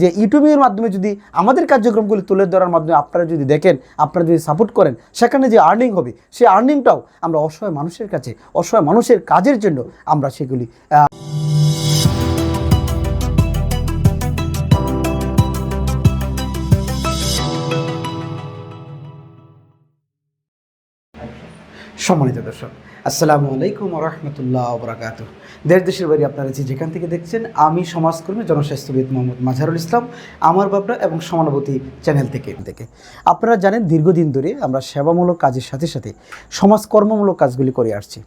যে ইউটিউবের মাধ্যমে যদি আমাদের কার্যক্রমগুলি তুলে ধরার মাধ্যমে আপনারা যদি দেখেন, আপনারা যদি সাপোর্ট করেন, সেখানে যে আর্নিং হবে, সেই আর্নিংটাও আমরা অসহায় মানুষের কাছে, অসহায় মানুষের কাজের জন্য আমরা সেগুলি সম্মানিত দর্শক, আসসালামু আলাইকুম রহমতুল্লাহ বরাকাত দেশ, দেশের বাড়ি আপনারা যে যেখান থেকে দেখছেন, আমি সমাজকর্মী জনস্বাস্থ্যবিদ মোহাম্মদ মাঝারুল ইসলাম, আমার বাবরা এবং সমানুভূতি চ্যানেল থেকে। থেকে আপনারা জানেন, দীর্ঘদিন ধরে আমরা সেবামূলক কাজের সাথে সাথে সমাজকর্মমূলক কাজগুলি করে আসছি।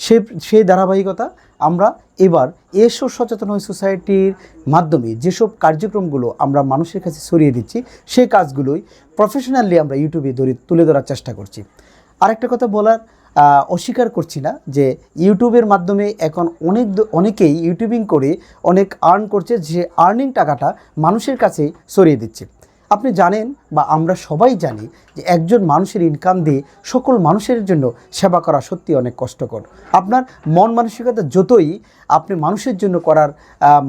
সে, সেই ধারাবাহিকতা আমরা এবার এসো সচেতন সোসাইটির মাধ্যমে। যেসব কার্যক্রমগুলো আমরা মানুষের কাছে ছড়িয়ে দিচ্ছি, সেই কাজগুলোই প্রফেশনালি আমরা ইউটিউবে ধরে তুলে ধরার চেষ্টা করছি। আরেকটা কথা বলার অস্বীকার করছি না যে ইউটিউবের মাধ্যমে এখন অনেক অনেকেই ইউটিউবিং করে অনেক আর্ন করছে, যে আর্নিং টাকাটা মানুষের কাছে সরিয়ে দিচ্ছে। আপনি জানেন বা আমরা সবাই জানি যে একজন মানুষের ইনকাম দিয়ে সকল মানুষের জন্য সেবা করা সত্যি অনেক কষ্টকর। আপনার মন মানসিকতা যতই আপনি মানুষের জন্য করার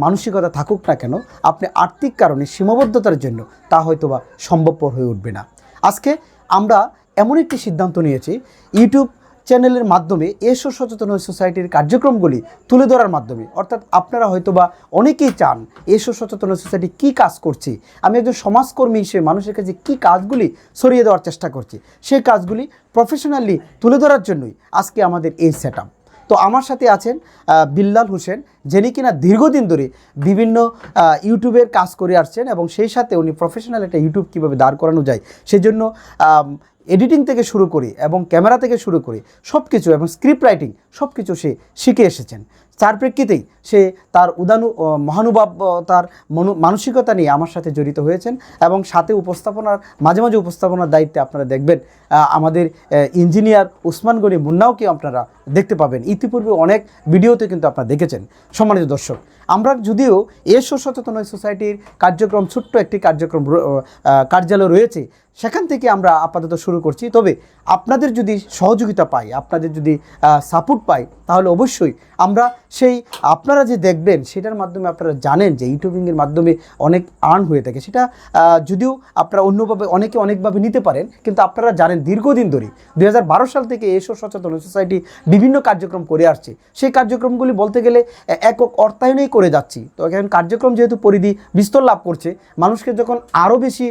মানসিকতা থাকুক না কেন, আপনি আর্থিক কারণে সীমাবদ্ধতার জন্য তা হয়তোবা সম্ভবপর হয়ে উঠবে না। আজকে আমরা এমন একটি সিদ্ধান্ত নিয়েছি, ইউটিউব চ্যানেলের মাধ্যমে এসো সচেতন সোসাইটির কার্যক্রমগুলি তুলে ধরার মাধ্যমে। অর্থাৎ আপনারা হয়তোবা অনেকেই চান, এসো সচেতন সোসাইটি কি কাজ করছে, আমি একজন সমাজকর্মী হিসেবে মানুষের কাছে কী কাজগুলি সরিয়ে দেওয়ার চেষ্টা করছি, সেই কাজগুলি প্রফেশনালি তুলে ধরার জন্যই আজকে আমাদের এই সেট তো আমার সাথে আছেন বিল্লাল হোসেন যিনি কিনা দীর্ঘদিন ধরে বিভিন্ন ইউটিউবের কাজ করে আসছেন এবং সেই সাথে উনি প্রফেশনাল একটা ইউটিউব কীভাবে দাঁড় করানো যায় সেজন্য এডিটিং থেকে শুরু করে এবং ক্যামেরা থেকে শুরু করে সব কিছু এবং স্ক্রিপ্ট রাইটিং সব কিছু সে শিখে এসেছেন। তার প্রেক্ষিতেই সে তার উদানু মহানুভব তার মনো, মানসিকতা নিয়ে আমার সাথে জড়িত হয়েছেন এবং সাথে উপস্থাপনার, মাঝে মাঝে উপস্থাপনার দায়িত্বে আপনারা দেখবেন আমাদের ইঞ্জিনিয়ার উসমান গনি মুন্নাওকে আপনারা দেখতে পাবেন। ইতিপূর্বে অনেক ভিডিওতে কিন্তু আপনারা দেখেছেন। সম্মানিত দর্শক আমরা যদিও এসো সচেতন সোসাইটির কার্যক্রম ছোট্ট একটি কার্যক্রম কার্যালয় রয়েছে সেখান থেকে আমরা আপাতত শুরু করছি। তবে আপনাদের যদি সহযোগিতা পাই, আপনাদের যদি সাপোর্ট পাই, তাহলে অবশ্যই আমরা সেই আপনারা যে দেখবেন, সেটার মাধ্যমে আপনারা জানেন যে ইউটিউবিংয়ের মাধ্যমে অনেক আর্ন হয়ে থাকে। সেটা যদিও আপনারা অন্যভাবে, অনেকে অনেকভাবে নিতে পারেন, কিন্তু আপনারা জানেন দীর্ঘদিন ধরে দু হাজার বারো সাল থেকে এসব সচেতন সোসাইটি বিভিন্ন কার্যক্রম করে আসছে। সেই কার্যক্রমগুলি বলতে গেলে একক অর্থায়নেই করে যাচ্ছি। তো এখন কার্যক্রম যেহেতু পরিধি বিস্তর লাভ করছে, মানুষকে যখন আরও বেশি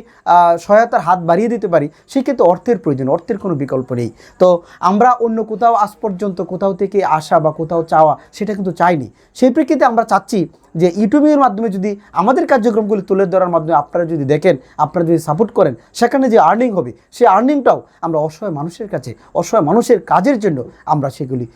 সহায়তার হাত বাড়িয়ে দিতে পারি, সেক্ষেত্রে অর্থের প্রয়োজন, অর্থের কোনো বিকল্প নেই। তো আমরা অন্য কোথাও আজ পর্যন্ত কোথাও থেকে আসা বা কোথাও চাওয়া, সেটা কিন্তু চাইনি। সেই প্রেক্ষিতে আমরা চাচ্ছি যে ইউটিউবের মাধ্যমে যদি আমাদের কার্যক্রমগুলি তুলে ধরার মাধ্যমে আপনারা যদি দেখেন, আপনারা যদি সাপোর্ট করেন, সেখানে যে আর্নিং হবে সেই আর্নিংটাও আমরা অসহায় মানুষের কাছে, অসহায় মানুষের কাজের জন্য আমরা সেগুলি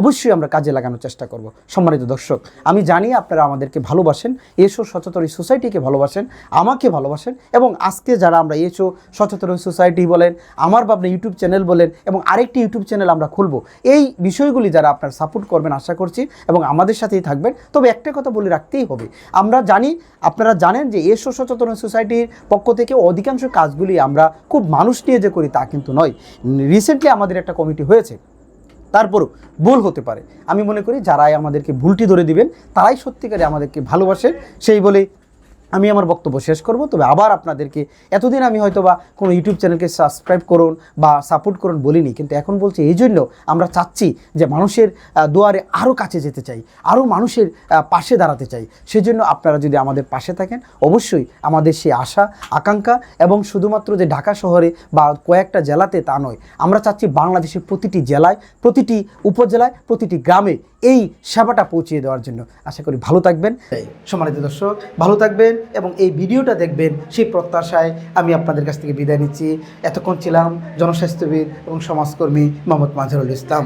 অবশ্যই আমরা কাজে লাগানোর চেষ্টা করব। সম্মানিত দর্শক, আমি জানি আপনারা আমাদেরকে ভালোবাসেন, এসো সচেতন সোসাইটিকে ভালোবাসেন, আমাকে ভালোবাসেন এবং আজকে যারা আমরা এসো সচেতন সোসাইটি বলেন, আমার ভাবনা ইউটিউব চ্যানেল বলেন এবং আরেকটি ইউটিউব চ্যানেল আমরা খুলবো, এই বিষয়গুলি যারা আপনারা সাপোর্ট করবেন আশা করছি এবং আমাদের সাথেই থাকবেন। তবে একটা কথা বলে রাখতেই হবে। আমরা জানি, আপনারা জানেন যে এসো সচেতন সোসাইটির পক্ষ থেকে অধিকাংশ কাজগুলি আমরা খুব মানুষ নিয়ে যে করি তা কিন্তু নয়। রিসেন্টলি আমাদের একটা কমিটি হয়েছে। তারপরও ভুল হতে পারে। আমি মনে করি, যারাই আমাদেরকে ভুলটি ধরে দিবেন, তারাই সত্যিকারে আমাদেরকে ভালোবাসে। সেই বলে আমি আমার বক্তব্য শেষ করব, তবে আবার আপনাদেরকে এতদিন আমি হয়তো বা কোনো ইউটিউব চ্যানেলকে সাবস্ক্রাইব করুন বা সাপোর্ট করুন বলিনি, কিন্তু এখন বলছি এই জন্য আমরা চাচ্ছি যে মানুষের দুয়ারে আরও কাছে যেতে চাই আরও মানুষের পাশে দাঁড়াতে চাই। সেজন্য আপনারা যদি আমাদের পাশে থাকেন, অবশ্যই আমাদের সেই আশা, আকাঙ্ক্ষা এবং শুধুমাত্র যে ঢাকা শহরে বা কয়েকটা জেলাতে তা নয়, আমরা চাচ্ছি বাংলাদেশের প্রতিটি জেলায়, প্রতিটি উপজেলায়, প্রতিটি গ্রামে এই সেবাটা পৌঁছিয়ে দেওয়ার জন্য। আশা করি ভালো থাকবেন। সম্মানিত দর্শক, ভালো থাকবেন। এবং এই ভিডিওটা দেখবেন সেই প্রত্যাশায় আমি আপনাদের কাছ থেকে বিদায় নিচ্ছি। এতক্ষণ ছিলাম জনস্বাস্থ্যবিদ এবং সমাজকর্মী মোহাম্মদ মাজহারুল ইসলাম।